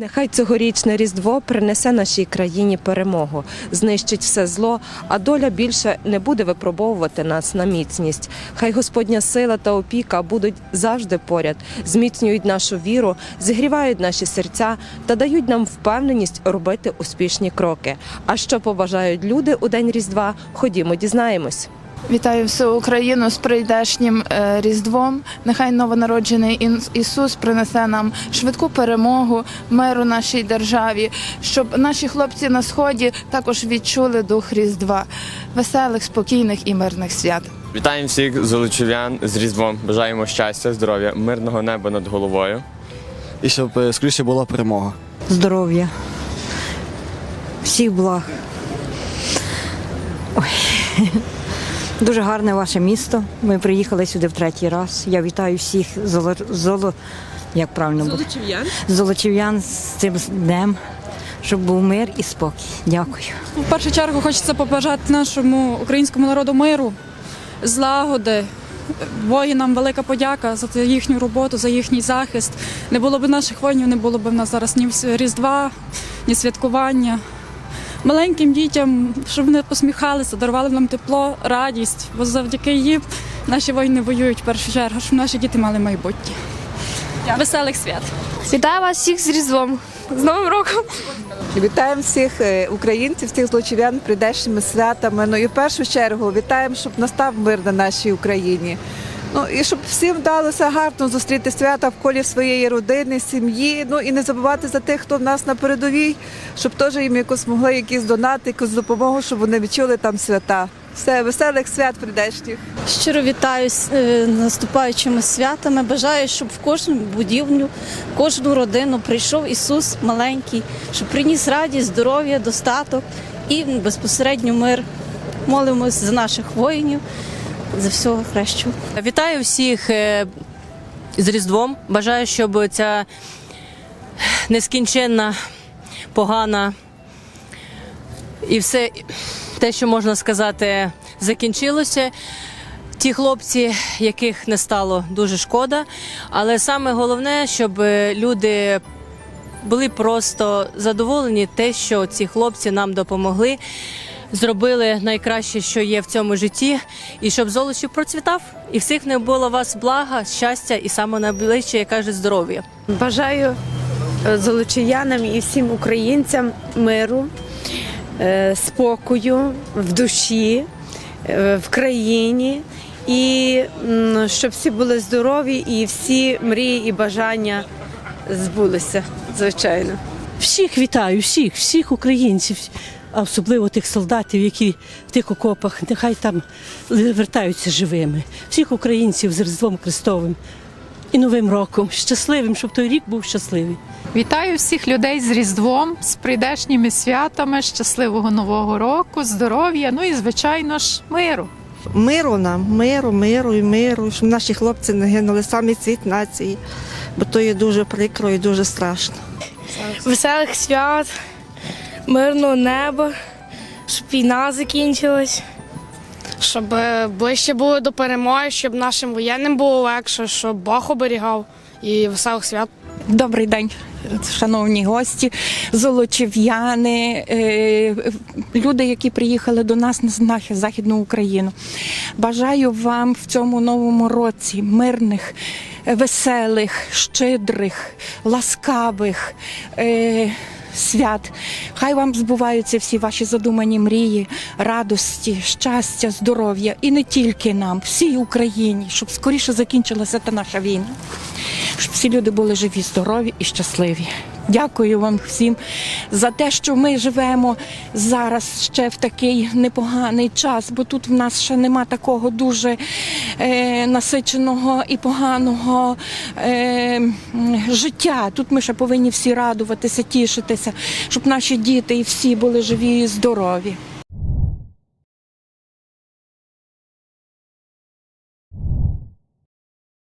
Нехай цьогорічне Різдво принесе нашій країні перемогу, знищить все зло, а доля більше не буде випробовувати нас на міцність. Хай Господня сила та опіка будуть завжди поряд, зміцнюють нашу віру, зігрівають наші серця та дають нам впевненість робити успішні кроки. А що побажають люди у день Різдва? Ходімо, дізнаємось. Вітаю всю Україну з прийдешнім е, Різдвом. Нехай новонароджений Ісус принесе нам швидку перемогу, миру нашій державі, щоб наші хлопці на сході також відчули дух Різдва, веселих, спокійних і мирних свят. Вітаємо всіх золочів'ян з Різдвом. Бажаємо щастя, здоров'я, мирного неба над головою. і щоб е, скоріше була перемога. здоров'я, всіх благ. Ой. Дуже гарне ваше місто. Ми приїхали сюди в третій раз. Я вітаю всіх золо, золо як правильно буде? Золочів'ян. Золочів'ян з цим днем, щоб був мир і спокій. Дякую. В першу чергу хочеться побажати нашому українському народу миру, злагоди. Воїнам велика подяка за їхню роботу, за їхній захист. Не було б наших воїнів, не було б в нас зараз ні Різдва, ні святкування. Маленьким дітям, щоб вони посміхалися, дарували нам тепло, радість, бо завдяки їм наші воїни воюють в першу чергу, щоб наші діти мали майбутнє. Веселих свят! Вітаю вас всіх з Різдвом, з Новим роком! Вітаємо всіх е, українців, всіх злочів'ян прийдешніми святами. Ну і в першу чергу вітаємо, щоб настав мир на нашій Україні. Ну і щоб всім вдалося гарно зустріти свята в колі своєї родини, сім'ї. Ну і не забувати за тих, хто в нас на передовій, щоб теж їм якось могли якісь донати, якусь допомогу, щоб вони відчули там свята. Все, веселих свят прийдешніх. Щиро вітаю з е, наступаючими святами. Бажаю, щоб в кожну будівлю, в кожну родину прийшов Ісус маленький, щоб приніс радість, здоров'я, достаток і безпосередньо мир. Молимось за наших воїнів, за всього кращого. Вітаю всіх е, з Різдвом. Бажаю, щоб ця нескінченна, погана і все те, що можна сказати, закінчилося. Ті хлопці, яких не стало, дуже шкода. Але саме головне, щоб люди були просто задоволені, те, що ці хлопці нам допомогли. Зробили найкраще, що є в цьому житті, і щоб Золочів процвітав, і всіх не було вас блага, щастя і саме найближче, як каже, здоров'я. Бажаю е, золочиянам і всім українцям миру, е, спокою в душі, е, в країні, і щоб всі були здорові і всі мрії і бажання збулися, звичайно. Всіх вітаю, всіх, всіх українців, а особливо тих солдатів, які в тих окопах, нехай там вертаються живими. Всіх українців з Різдвом Христовим і Новим роком. Щасливим, щоб той рік був щасливий. Вітаю всіх людей з Різдвом, з прийдешніми святами, щасливого нового року, здоров'я, ну і звичайно ж миру. Миру нам, миру, миру і миру, щоб наші хлопці не гинули самі цвіт нації, бо то є дуже прикро і дуже страшно. Веселих свят, мирного неба, щоб війна закінчилась, щоб е, ближче було до перемоги, щоб нашим воєнним було легше, щоб Бог оберігав і веселих свят. Добрий день, шановні гості, золочів'яни, е, люди, які приїхали до нас на Західну Україну. Бажаю вам в цьому новому році мирних, е, веселих, щедрих, ласкавих. Свят, хай вам збуваються всі ваші задумані мрії, радості, щастя, здоров'я. І не тільки нам, всій Україні, щоб скоріше закінчилася та наша війна. Щоб всі люди були живі, здорові і щасливі. Дякую вам всім за те, що ми живемо зараз ще в такий непоганий час, бо тут в нас ще нема такого дуже е, насиченого і поганого е, життя. Тут ми ще повинні всі радуватися, тішитися, щоб наші діти і всі були живі і здорові.